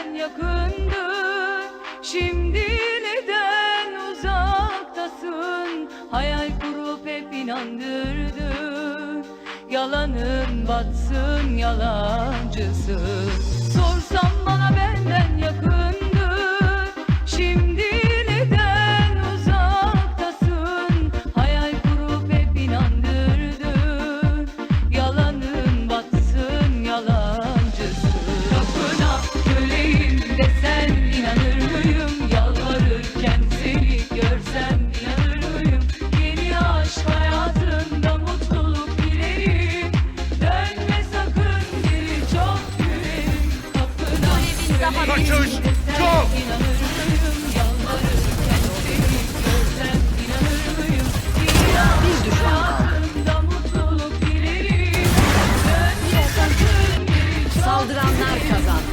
neden yakındın? Şimdi neden uzaktasın? Hayal kurup hep inandırdın. Yalanın batsın yalancısın. Kaçış yok. Saldıranlar kazandı.